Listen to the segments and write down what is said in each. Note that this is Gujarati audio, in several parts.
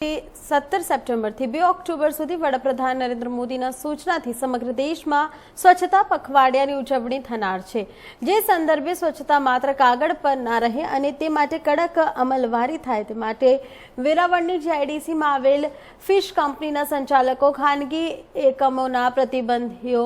સત્તર સપ્ટેમ્બરથી બે ઓક્ટોબર સુધી વડાપ્રધાન નરેન્દ્ર મોદીના સૂચનાથી સમગ્ર દેશમાં સ્વચ્છતા પખવાડિયાની ઉજવણી થનાર છે. જે સંદર્ભે સ્વચ્છતા માત્ર કાગળ પર ના રહે અને તે માટે કડક અમલવારી થાય તે માટે વેરાવળની જીઆઈડીસીમાં આવેલ ફિશ કંપનીના સંચાલકો ખાનગી એકમોના પ્રતિબંધીઓ,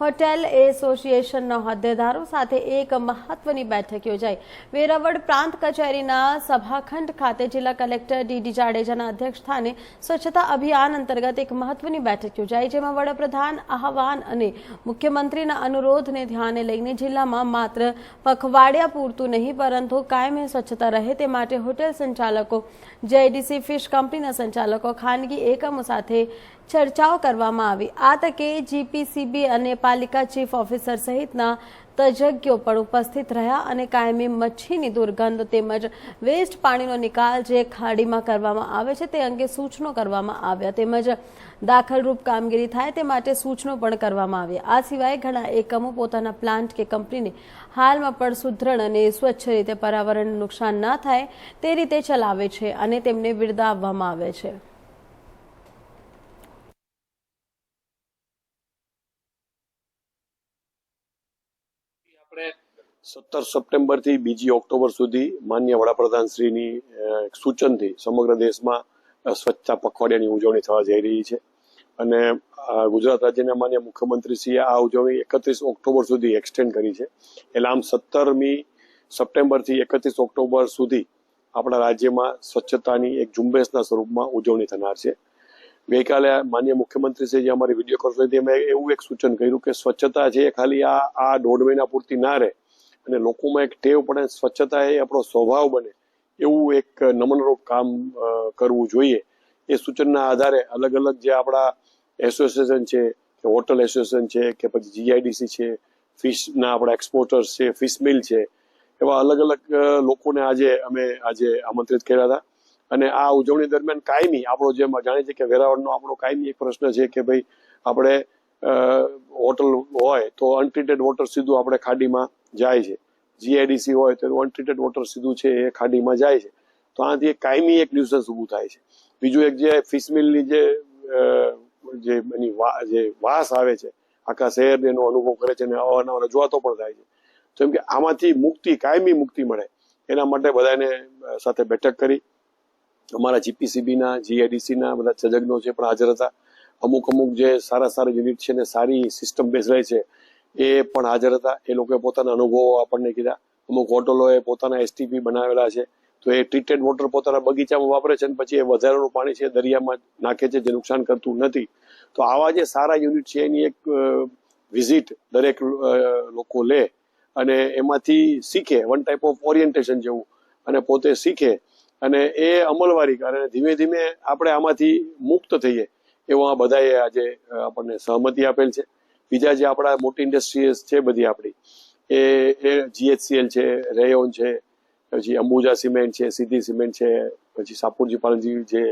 હોટેલ એસોસિએશનના હોદ્દેદારો સાથે એક મહત્વની બેઠક યોજાઈ. વેરાવળ પ્રાંત કચેરીના સભાખંડ ખાતે જિલ્લા કલેક્ટર ડીડી જાડેજાના અધ્યક્ષ સ્થાને સ્વચ્છતા અભિયાન અંતર્ગત એક મહત્વની બેઠક યોજાઈ, જેમાં વડાપ્રધાન આહવાન અને મુખ્યમંત્રીના અનુરોધને ધ્યાને લઈને જિલ્લામાં માત્ર પખવાડિયા પૂરતું નહીં, પરંતુ કાયમી સ્વચ્છતા રહે તે માટે હોટેલ સંચાલકો જેઆઈડીસી ફિશ કંપનીના સંચાલકો, ખાનગી એકમો સાથે ચર્ચાઓ કરવામાં આવી. આ તકે જીપીસીબી અને પાલિકા ચીફ ઓફિસર સહિતના તજજ્ઞો પણ ઉપસ્થિત રહ્યા અને કાયમી મચ્છીની દુર્ગંધ તેમજ વેસ્ટ પાણીનો નિકાલ જે ખાડીમાં કરવામાં આવે છે તે અંગે સૂચનો કરવામાં આવ્યા તેમજ દાખલરૂપ કામગીરી થાય તે માટે સૂચનો પણ કરવામાં આવ્યા. આ સિવાય ઘણા એકમો પોતાના પ્લાન્ટ કે કંપનીને હાલમાં પણ સુદૃઢ અને સ્વચ્છ રીતે પર્યાવરણ નુકસાન ન થાય તે રીતે ચલાવે છે અને તેમને બિરદાવવામાં આવે છે. આપણે સત્તર સપ્ટેમ્બરથી બીજી ઓક્ટોબર સુધી માન્ય વડાપ્રધાન શ્રીની સૂચનથી સમગ્ર દેશમાં સ્વચ્છતા પખવાડિયાની ઉજવણી થવા જઈ રહી છે. અને ગુજરાત રાજ્યના માન્ય મુખ્યમંત્રીશ્રીએ આ ઉજવણી એકત્રીસ ઓક્ટોબર સુધી એક્સટેન્ડ કરી છે. એટલે આમ સત્તરમી સપ્ટેમ્બરથી એકત્રીસ ઓક્ટોબર સુધી આપણા રાજ્યમાં સ્વચ્છતાની એક ઝુંબેશના સ્વરૂપમાં ઉજવણી થનાર છે. ગઈકાલે માન્ય જે અમારી વીડિયો કોન્ફરન્સથી અમે એવું એક સૂચન કર્યું કે સ્વચ્છતા છે ખાલી આ આ દોઢ મહિના પૂરતી ના રહે અને લોકોમાં એક ટેવ પડે સ્વચ્છતા એ આપણો સ્વભાવ બને, એવું એક નમનરૂપ કામ કરવું જોઈએ. એ સૂચનના આધારે અલગ અલગ જે આપણા એસોસિએશન છે, કે હોટલ એસોસિએશન છે, કે પછી જીઆઈડીસી છે ફિશના આપણા એક્સપોર્ટર્સ છે ફિશ મિલ છે, એવા અલગ અલગ લોકોને આજે અમે આજે આમંત્રિત કર્યા હતા. અને આ ઉજવણી દરમિયાન કાયમી આપણો જે જાણીએ છીએ કે વેરાવળનો આપણો કાયમી એક પ્રશ્ન છે કે ભાઈ આપણે હોટલ હોય તો અનટ્રીટેડ વોટર સીધું આપણે ખાડીમાં જાય છે. જીઆઈડીસી હોય તો અનટ્રીટેડ વોટર સીધું છે એ ખાડીમાં જાય છે. તો આનાથી એક કાયમી એક ન્યુસન્સ ઊભું થાય છે. બીજું એક જે ફિશ મિલની જે જે એની જે વાસ આવે છે, આખા શહેરને એનો અનુભવ કરે છે અને અવારનવાર રજૂઆતો પણ થાય છે. તો એમ કે આમાંથી મુક્તિ, કાયમી મુક્તિ મળે. એના માટે બધાને સાથે બેઠક કરી. અમારા જીપીસીબી ના જીઆઈડીસી ના બધા તજજ્ઞો છે પણ હાજર હતા. અમુક અમુક જે સારા સારા યુનિટ છે ને સારી સિસ્ટમ બેઝ રહે છે, એ પણ હાજર હતા. એ લોકોએ પોતાના અનુભવો આપણને કીધા. અમુક હોટલોએ પોતાના એસટીપી બનાવેલા છે. તો એ ટ્રીટેડ વોટર પોતાના બગીચામાં વાપરે છે અને પછી એ વધારાનું પાણી છે દરિયામાં નાખે છે, જે નુકસાન કરતું નથી. તો આવા જે સારા યુનિટ છે, એની એક વિઝિટ દરેક લોકો લે અને એમાંથી શીખે. વન ટાઈપ ઓફ ઓરિએન્ટેશન જેવું. અને પોતે શીખે. અને એ અમલવારી કારણે ધીમે ધીમે આપણે આમાંથી મુક્ત થઈએ એવું આ બધાએ આજે આપણને સહમતિ આપેલ છે. બીજા જે આપણા મોટી ઇન્ડસ્ટ્રીઝ છે બધી આપણી, એ એ જીએચસીએલ છે રેયોન છે, પછી અંબુજા સિમેન્ટ છે સીધી સિમેન્ટ છે, પછી સાપુરજી પાલનજી જે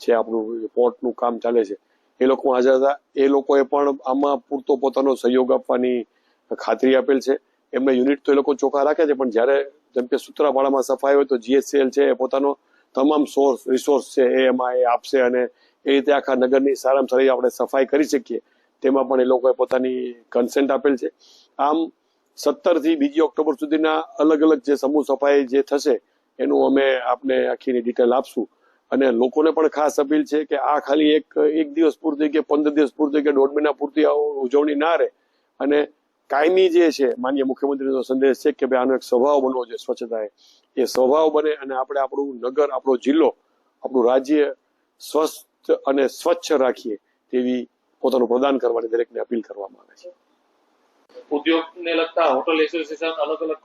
છે આપણું પોર્ટનું કામ ચાલે છે. એ લોકો હાજર હતા. એ લોકોએ પણ આમાં પૂરતો પોતાનો સહયોગ આપવાની ખાતરી આપેલ છે. એમને યુનિટ તો એ લોકો ચોખ્ખા રાખે છે, પણ જ્યારે જેમ કે સૂત્રાપાડામાં સફાઈ હોય તો જીએસસીએલ છે, એ પોતાનો તમામ સોર્સ રિસોર્સ છે, એ એમાં એ આપશે અને એ રીતે આખા નગરની સારામાં સારી આપણે સફાઈ કરી શકીએ. તેમાં પણ એ લોકોએ પોતાની કન્સેન્ટ આપેલ છે. આમ સત્તરથી બીજી ઓક્ટોબર સુધીના અલગ અલગ જે સમૂહ સફાઈ જે થશે, એનું અમે આપને આખીની ડિટેલ આપશું. અને લોકોને પણ ખાસ અપીલ છે કે આ ખાલી એક એક દિવસ પૂરતી કે પંદર દિવસ પૂરતી કે દોઢ મહિના પૂરતી ઉજવણી ના રહે. અને કાયમી જે છે, માન્ય મુખ્યમંત્રીનો સંદેશ છે કે ભાઈ આનો એક સ્વભાવ બનવો જોઈએ સ્વચ્છતા એ સ્વભાવ બને અને આપણે આપણું નગર, આપણો જિલ્લો, આપણું રાજ્ય સ્વસ્થ અને સ્વચ્છ રાખીએ તેવી પોતાનું પ્રદાન કરવાની દરેકને અપીલ કરવામાં આવે છે. ઉદ્યોગને લગતા હોટલ એસોસિએશન અલગ અલગ